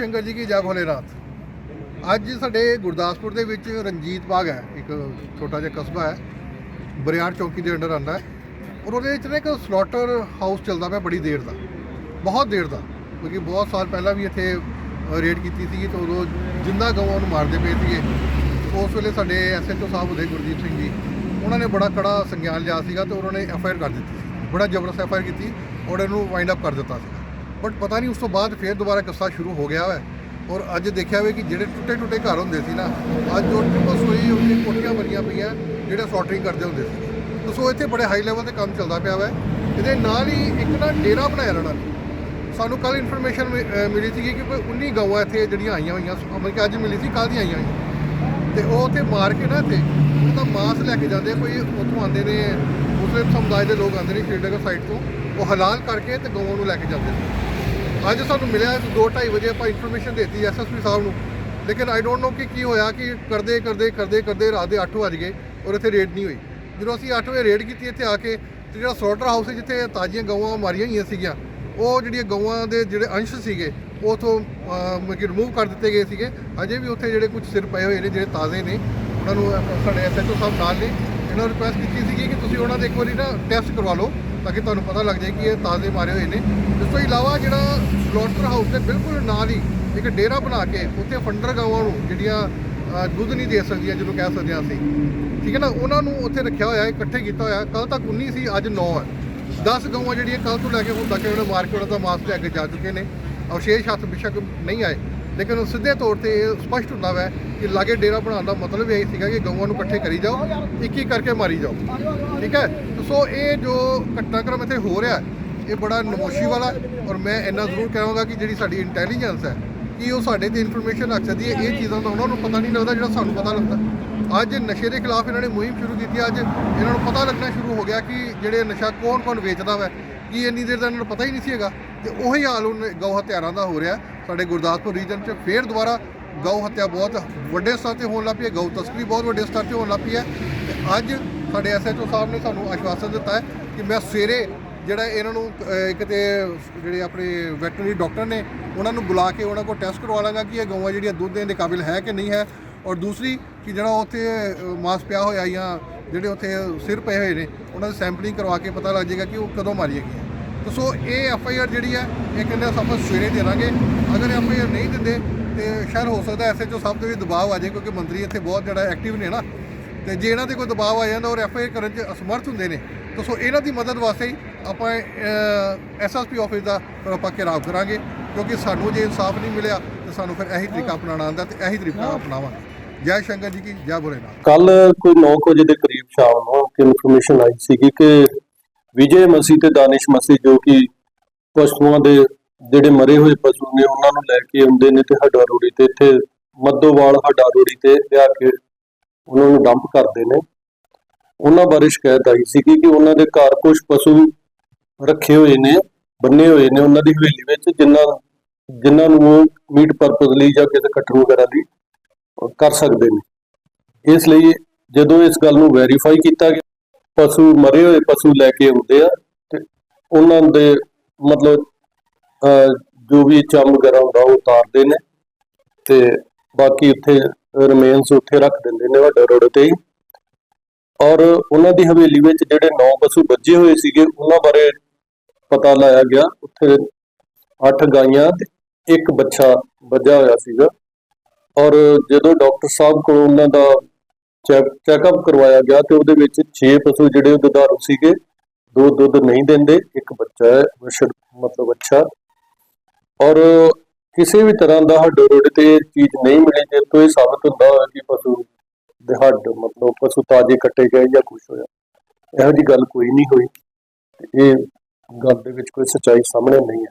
ਸ਼ੰਕਰ ਜੀ ਕੀ ਜੈ ਭੋਲੇਨਾਥ ਅੱਜ ਸਾਡੇ ਗੁਰਦਾਸਪੁਰ ਦੇ ਵਿੱਚ ਰਣਜੀਤ ਬਾਗ ਹੈ, ਇੱਕ ਛੋਟਾ ਜਿਹਾ ਕਸਬਾ ਹੈ। ਬਰਿਆੜ ਚੌਕੀ ਦੇ ਅੰਡਰ ਆਉਂਦਾ ਹੈ। ਔਰ ਉਹਦੇ ਵਿੱਚ ਨਾ ਇੱਕ ਸਲੋਟਰ ਹਾਊਸ ਚੱਲਦਾ ਪਿਆ ਬੜੀ ਦੇਰ ਦਾ, ਬਹੁਤ ਦੇਰ ਦਾ। ਕਿਉਂਕਿ ਬਹੁਤ ਸਾਲ ਪਹਿਲਾਂ ਵੀ ਇੱਥੇ ਰੇਡ ਕੀਤੀ ਸੀ ਤਾਂ ਉਦੋਂ ਜਿੰਦਾ ਗਊਆਂ ਨੂੰ ਮਾਰਦੇ ਪਏ ਸੀਗੇ। ਉਸ ਵੇਲੇ ਸਾਡੇ ਐਸਐਚਓ ਸਾਹਿਬ ਉਹਦੇ ਗੁਰਦੀਪ ਸਿੰਘ ਜੀ, ਉਹਨਾਂ ਨੇ ਬੜਾ ਕੜਾ ਸੰਗਿਆਨ ਲਿਆ ਸੀਗਾ ਤੇ ਉਹਨਾਂ ਨੇ ਐਫਆਈਆਰ ਕਰ ਦਿੱਤੀ। ਸੀ ਬੜਾ ਜ਼ਬਰਦਸਤ ਐਫਆਈਆਰ ਕੀਤੀ ਔਰ ਇਹਨੂੰ ਵਾਈਂਡ ਅਪ ਕਰ ਦਿੱਤਾ ਸੀਗਾ। ਬਟ ਪਤਾ ਨਹੀਂ, ਉਸ ਤੋਂ ਬਾਅਦ ਫੇਰ ਦੁਬਾਰਾ ਕਿੱਸਾ ਸ਼ੁਰੂ ਹੋ ਗਿਆ ਹੈ ਔਰ ਅੱਜ ਦੇਖਿਆ ਹੋਵੇ ਕਿ ਜਿਹੜੇ ਟੁੱਟੇ ਟੁੱਟੇ ਘਰ ਹੁੰਦੇ ਸੀ ਨਾ, ਅੱਜ ਉਹ ਟ੍ਰਿਪਲ ਸਟੋਰੀ ਉਹਦੀ ਕੋਠੀਆਂ ਬਣੀਆਂ ਪਈਆਂ, ਜਿਹੜੇ ਸੌਟਰਿੰਗ ਕਰਦੇ ਹੁੰਦੇ ਸੀ। ਤੇ ਸੋ ਇੱਥੇ ਬੜੇ ਹਾਈ ਲੈਵਲ ਤੇ ਕੰਮ ਚੱਲਦਾ ਪਿਆ ਵਾ। ਇਹਦੇ ਨਾਲ ਹੀ ਇੱਕ ਨਾ ਡੇਰਾ ਬਣਾਇਆ ਇਹਨਾਂ ਸਾਨੂੰ ਕੱਲ ਇਨਫੋਰਮੇਸ਼ਨ ਮਿਲੀ ਸੀ ਕਿ ਕੋਈ 19 ਗਊਆਂ ਇੱਥੇ ਜਿਹੜੀਆਂ ਆਈਆਂ ਹੋਈਆਂ ਮਤਲਬ ਕਿ ਅੱਜ ਮਿਲੀ ਸੀ ਕੱਲ ਦੀਆਂ ਆਈਆਂ ਹੋਈਆਂ। ਤੇ ਉਹ ਉੱਥੇ ਮਾਰ ਕੇ ਨਾ ਇੱਥੇ ਤਾਂ ਮਾਸ ਲੈ ਕੇ ਜਾਂਦੇ, ਕੋਈ ਉੱਥੋਂ ਆਉਂਦੇ ਨੇ, ਮੁਸਲਿਮ ਸਮੁਦਾਇ ਦੇ ਲੋਕ ਆਉਂਦੇ ਨੇ ਸ਼੍ਰੀਨਗਰ ਸਾਈਡ ਤੋਂ, ਉਹ ਹਲਾਲ ਕਰਕੇ ਤੇ ਗਊਆਂ ਨੂੰ ਲੈ ਕੇ ਜਾਂਦੇ ਨੇ। ਅੱਜ ਸਾਨੂੰ ਮਿਲਿਆ 2:30 ਵਜੇ ਆਪਾਂ ਇਨਫੋਰਮੇਸ਼ਨ ਦਿੱਤੀ ਐਸਐਸਪੀ ਸਾਹਿਬ ਨੂੰ। ਲੇਕਿਨ ਆਈ ਡੋਨਟ ਨੋ ਕਿ ਕੀ ਹੋਇਆ ਕਿ ਕਰਦੇ ਕਰਦੇ ਕਰਦੇ ਕਰਦੇ ਰਾਤ ਦੇ 8 ਵਜ ਗਏ ਔਰ ਇੱਥੇ ਰੇਡ ਨਹੀਂ ਹੋਈ। ਜਦੋਂ ਅਸੀਂ 8 ਵਜੇ ਰੇਡ ਕੀਤੀ ਇੱਥੇ ਆ ਕੇ ਤੇ ਜਿਹੜਾ ਸਲੋਟਰ ਹਾਊਸ ਹੈ ਜਿੱਥੇ ਤਾਜ਼ੀਆਂ ਗਊਆਂ ਮਾਰੀਆਂ ਹੋਈਆਂ ਸੀਗੀਆਂ ਉਹ ਜਿਹੜੀਆਂ ਗਊਆਂ ਦੇ ਜਿਹੜੇ ਅੰਸ਼ ਸੀਗੇ ਉਹ ਤੋਂ ਮਤਲਬ ਕਿ ਰਿਮੂਵ ਕਰ ਦਿੱਤੇ ਗਏ ਸੀਗੇ। ਅਜੇ ਵੀ ਉੱਥੇ ਜਿਹੜੇ ਕੁਝ ਸਿਰ ਪਏ ਹੋਏ ਨੇ ਜਿਹੜੇ ਤਾਜ਼ੇ ਨੇ ਉਹਨਾਂ ਨੂੰ ਅਹ, ਸਾਡੇ ਐਸਐਚਓ ਸਾਹਿਬ ਨਾਲ ਨੇ ਇਹਨਾਂ ਨੂੰ ਰਿਕੁਐਸਟ ਕੀਤੀ ਸੀਗੀ ਕਿ ਤੁਸੀਂ ਉਹਨਾਂ ਦੇ ਇੱਕ ਵਾਰੀ ਨਾ ਟੈਸਟ ਕਰਵਾ ਲਓ। ਤਾਂ ਕਿ ਤੁਹਾਨੂੰ ਪਤਾ ਲੱਗ ਜਾਏ ਕਿ ਇਹ ਤਾਜ਼ੇ ਮਾਰੇ ਹੋਏ ਨੇ। ਇਸ ਤੋਂ ਇਲਾਵਾ ਜਿਹੜਾ ਸਲੋਟਰ ਹਾਊਸ ਦੇ ਬਿਲਕੁਲ ਨਾਲ ਹੀ ਇੱਕ ਡੇਰਾ ਬਣਾ ਕੇ ਉੱਥੇ ਫੰਡਰ ਗਾਵਾਂ ਨੂੰ ਜਿਹੜੀਆਂ ਦੁੱਧ ਨਹੀਂ ਦੇ ਸਕਦੀਆਂ ਜਿਹਨੂੰ ਕਹਿ ਸਕਦੇ ਹਾਂ ਅਸੀਂ। ਠੀਕ ਹੈ ਨਾ? ਉਹਨਾਂ ਨੂੰ ਉੱਥੇ ਰੱਖਿਆ ਹੋਇਆ, ਇਕੱਠੇ ਕੀਤਾ ਹੋਇਆ। ਕੱਲ ਤੱਕ 19 ਸੀ, ਅੱਜ 9 ਹੈ। 10 ਗਾਵਾਂ ਜਿਹੜੀਆਂ ਕੱਲ ਤੋਂ ਲੈ ਕੇ ਹੁਣ ਤੱਕ ਉਹਨਾਂ ਮਾਰ ਕੇ ਉਹਨਾਂ ਦਾ ਮਾਸ ਲੈ ਕੇ ਜਾ ਚੁੱਕੇ ਨੇ। ਅਵਸ਼ੇਸ਼ ਹੱਥ ਬਿਸ਼ਕ ਨਹੀਂ ਆਏ। ਲੇਕਿਨ ਉਹ ਸਿੱਧੇ ਤੌਰ ਤੇ ਇਹ ਸਪਸ਼ਟ ਹੁੰਦਾ ਵੈ ਕਿ ਲਾਗੇ ਡੇਰਾ ਬਣਾਉਣ ਦਾ ਮਤਲਬ ਇਹ ਸੀਗਾ ਕਿ ਗਊਆਂ ਨੂੰ ਇਕੱਠੇ ਕਰੀ ਜਾਓ ਇੱਕ ਇੱਕ ਕਰਕੇ ਮਾਰੀ ਜਾਓ। ਠੀਕ ਹੈ? ਸੋ ਇਹ ਜੋ ਘਟਨਾਕ੍ਰਮ ਇੱਥੇ ਹੋ ਰਿਹਾ, ਇਹ ਬੜਾ ਨਮੋਸ਼ੀ ਵਾਲਾ ਔਰ ਮੈਂ ਇੰਨਾ ਜ਼ਰੂਰ ਕਹਾਂਗਾ ਕਿ ਜਿਹੜੀ ਸਾਡੀ ਇੰਟੈਲੀਜੈਂਸ ਹੈ, ਕਿ ਉਹ ਸਾਡੇ ਤੇ ਇਨਫੋਰਮੇਸ਼ਨ ਰੱਖ ਸਕਦੀ ਹੈ। ਇਹ ਚੀਜ਼ਾਂ ਦਾ ਉਹਨਾਂ ਨੂੰ ਪਤਾ ਨਹੀਂ ਲੱਗਦਾ, ਜਿਹੜਾ ਸਾਨੂੰ ਪਤਾ ਲੱਗਦਾ। ਅੱਜ ਨਸ਼ੇ ਦੇ ਖਿਲਾਫ ਇਹਨਾਂ ਨੇ ਮੁਹਿੰਮ ਸ਼ੁਰੂ ਕੀਤੀ, ਅੱਜ ਇਹਨਾਂ ਨੂੰ ਪਤਾ ਲੱਗਣਾ ਸ਼ੁਰੂ ਹੋ ਗਿਆ ਕਿ ਜਿਹੜੇ ਨਸ਼ਾ ਕੌਣ ਕੌਣ ਵੇਚਦਾ ਵੈ, ਕਿ ਇੰਨੀ ਦੇਰ ਦਾ ਇਹਨਾਂ ਨੂੰ ਪਤਾ ਹੀ ਨਹੀਂ ਸੀ ਹੈਗਾ। ਤੇ ਉਹੀ ਹਾਲ ਹੁਣ ਗਊ ਹੱਤਿਆਰਾਂ ਦਾ ਹੋ ਰਿਹਾ। ਸਾਡੇ ਗੁਰਦਾਸਪੁਰ ਰੀਜਨ 'ਚ ਫੇਰ ਦੁਬਾਰਾ ਗਊ ਹੱਤਿਆ ਬਹੁਤ ਵੱਡੇ ਸਤਰ ਤੇ ਹੋਣ ਲੱਗ ਪਈ ਹੈ ਗਊ ਤਸਕਰੀ ਬਹੁਤ ਵੱਡੇ ਸਤਰ ਤੇ ਹੋਣ ਲੱਗ ਪਈ ਹੈ। ਤੇ ਅੱਜ ਸਾਡੇ ਐਸਐਚਓ ਸਾਹਿਬ ਨੇ ਸਾਨੂੰ ਆਸ਼ਵਾਸਨ ਦਿੱਤਾ ਹੈ ਕਿ ਮੈਂ ਸਵੇਰੇ ਜਿਹੜਾ ਇਹਨਾਂ ਨੂੰ ਕਿਤੇ ਜਿਹੜੇ ਆਪਣੇ ਵੈਟਰਨਰੀ ਡਾਕਟਰ ਨੇ ਉਹਨਾਂ ਨੂੰ ਬੁਲਾ ਕੇ ਉਹਨਾਂ ਕੋਲ ਟੈਸਟ ਕਰਵਾ ਲਾਂਗਾ ਕਿ ਇਹ ਗਊਆਂ ਜਿਹੜੀਆਂ ਦੁੱਧ ਦੇਣ ਦੇ ਕਾਬਿਲ ਹੈ ਕਿ ਨਹੀਂ ਹੈ। ਔਰ ਦੂਸਰੀ ਕਿ ਜਿਹੜਾ ਉੱਥੇ ਅਹ, ਮਾਸ ਪਿਆ ਹੋਇਆ ਜਾਂ ਜਿਹੜੇ ਉੱਥੇ ਸਿਰ ਪਏ ਹੋਏ ਨੇ ਉਹਨਾਂ ਦੀ ਸੈਂਪਲਿੰਗ ਕਰਵਾ ਕੇ ਪਤਾ ਲੱਗ ਜਾਏਗਾ ਕਿ ਉਹ ਕਦੋਂ ਮਾਰੀਆਂ ਗਈਆਂ ਤੇ ਸੋ ਇਹ ਐਫ ਆਈ ਆਰ ਜਿਹੜੀ ਹੈ ਇਹ ਕਹਿੰਦੇ ਆਪਾਂ ਸਵੇਰੇ ਦੇ ਦਾਂਗੇ। ਅਗਰ ਐਫ ਆਈ ਆਰ ਨਹੀਂ ਦਿੰਦੇ ਤੇ ਸ਼ਾਇਦ ਹੋ ਸਕਦਾ ਐਸਐਚਓ ਸਾਹਿਬ ਤੇ ਵੀ ਦਬਾਅ ਆ ਜਾਏ ਕਿਉਂਕਿ ਮੰਤਰੀ ਇੱਥੇ ਬਹੁਤ ਜਿਹੜਾ ਐਕਟਿਵ ਨੇ ਨਾ। ਤੇ ਜੇ ਇਹਨਾਂ ਤੇ ਕੋਈ ਦਬਾਅ ਆ ਜਾਂਦਾ ਔਰ ਐਫ ਆਈ ਆਰ ਕਰਨ 'ਚ ਅਸਮਰਥ ਹੁੰਦੇ ਨੇ ਤਾਂ ਸੋ ਇਹਨਾਂ ਦੀ ਮਦਦ ਵਾਸਤੇ ਹੀ ਆਪਾਂ ਐਸਐਸਪੀ ਆਫਿਸ ਦਾ ਆਪਾਂ ਘਿਰਾਵ ਕਰਾਂਗੇ ਕਿਉਂਕਿ ਸਾਨੂੰ ਜੇ ਇਨਸਾਫ ਨਹੀਂ ਮਿਲਿਆ ਤੇ ਸਾਨੂੰ ਫਿਰ ਇਹੀ ਤਰੀਕਾ ਅਪਣਾਉਣਾ ਆਉਂਦਾ ਤੇ ਇਹੀ ਤਰੀਕਾ ਅਪਣਾਵਾਂਗੇ। ਜੈ ਸ਼ੰਕਰ ਜੀ ਕੀ ਜੈ ਭੋਲੇਨਾਥ। ਕੱਲ ਕੋਈ 9 ਵਜੇ ਦੇ ਕਰੀਬ ਸ਼ਾਮ ਨੂੰ ਕਿ ਇਨਫੋਰਮੇਸ਼ਨ ਆਈ ਸੀਗੀ ਕਿ ਵਿਜੇ ਮਸੀਹ ਤੇ ਦਾਨਿਸ਼ ਮਸੀਹ ਜੋ ਕਿ ਪਸ਼ੂਆਂ ਦੇ ਜਿਹੜੇ ਮਰੇ ਹੋਏ ਪਸ਼ੂ ਨੇ, ਉਹਨਾਂ ਨੂੰ ਲੈ ਕੇ ਆਉਂਦੇ ਨੇ ਤੇ ਹੱਡਾ ਰੋੜੀ ਤੇ, ਇੱਥੇ ਮੱਦੋਵਾਲ ਹੱਡਾ ਰੋੜੀ ਤੇ ਲਿਆ ਕੇ ਉਹਨਾਂ ਨੂੰ ਡੰਪ ਕਰਦੇ ਨੇ। ਉਹਨਾਂ ਬਾਰੇ ਸ਼ਿਕਾਇਤ ਆਈ ਸੀਗੀ ਕਿ ਉਹਨਾਂ ਦੇ ਘਰ ਕੁਝ ਪਸ਼ੂ ਰੱਖੇ ਹੋਏ ਨੇ, ਬੰਨੇ ਹੋਏ ਨੇ ਉਹਨਾਂ ਦੀ ਹਵੇਲੀ ਵਿੱਚ ਜਿਨ੍ਹਾਂ ਜਿਨ੍ਹਾਂ ਨੂੰ ਉਹ ਮੀਟ ਪਰਪਸ ਲਈ ਜਾਂ ਕਿਸੇ ਕਟਰੂ ਵਗੈਰਾ ਲਈ ਕਰ ਸਕਦੇ ਨੇ। ਇਸ ਲਈ ਜਦੋਂ ਇਸ ਗੱਲ ਨੂੰ ਵੈਰੀਫਾਈ ਕੀਤਾ ਗਿਆ, ਪਸ਼ੂ ਮਰੇ ਹੋਏ ਪਸ਼ੂ ਲੈ ਕੇ ਆਉਂਦੇ ਆ ਤੇ ਉਹਨਾਂ ਦੇ ਮਤਲਬ ਜੋ ਵੀ ਚਮ ਵਗੈਰਾ ਹੁੰਦਾ ਉਹ ਉਤਾਰਦੇ ਨੇ ਤੇ ਬਾਕੀ ਉੱਥੇ ਰਿਮੇਨਸ ਉੱਥੇ ਰੱਖ ਦਿੰਦੇ ਨੇ ਵੱਡੇ ਰੋਡ ਤੇ ਹੀ। ਔਰ ਉਹਨਾਂ ਦੀ ਹਵੇਲੀ ਵਿੱਚ ਜਿਹੜੇ 9 ਪਸ਼ੂ ਬੱਝੇ ਹੋਏ ਸੀਗੇ, ਉਹਨਾਂ ਬਾਰੇ ਪਤਾ ਲਾਇਆ ਗਿਆ। ਉੱਥੇ 8 ਗਾਈਆਂ ਤੇ ਇੱਕ ਬੱਚਾ ਵੱਜਾ ਹੋਇਆ ਸੀਗਾ। ਔਰ ਜਦੋਂ ਡਾਕਟਰ ਸਾਹਿਬ ਕੋਲ ਉਹਨਾਂ ਦਾ ਚੈੱਕਅਪ ਕਰਵਾਇਆ ਗਿਆ ਤੇ ਉਹਦੇ ਵਿੱਚ 6 ਪਸ਼ੂ ਜਿਹੜੇ ਉਹ ਦੁਧਾਰੂ ਸੀਗੇ, ਦੋ ਦੁੱਧ ਨਹੀਂ ਦਿੰਦੇ, ਇੱਕ ਬੱਚਾ ਹੈ ਵਸ਼ੜ ਮਤਲਬ ਅੱਛਾ। ਔਰ ਕਿਸੇ ਵੀ ਤਰ੍ਹਾਂ ਦਾ ਹੱਡ ਰੋਡ ਤੇ ਚੀਜ਼ ਨਹੀਂ ਮਿਲੀ ਜੇ ਤੋਂ ਇਹ ਸਾਬਤ ਹੁੰਦਾ ਹੋਇਆ ਕਿ ਪਸ਼ੂ ਦੇ ਹੱਡ, ਮਤਲਬ ਪਸ਼ੂ ਤਾਜ਼ੇ ਕੱਟੇ ਗਏ ਜਾਂ ਕੁਝ ਹੋਇਆ। ਇਹੋ ਜੀ ਗੱਲ ਕੋਈ ਨਹੀਂ ਹੋਈ। ਇਹ ਗੱਲ ਦੇ ਵਿੱਚ ਕੋਈ ਸੱਚਾਈ ਸਾਹਮਣੇ ਨਹੀਂ ਹੈ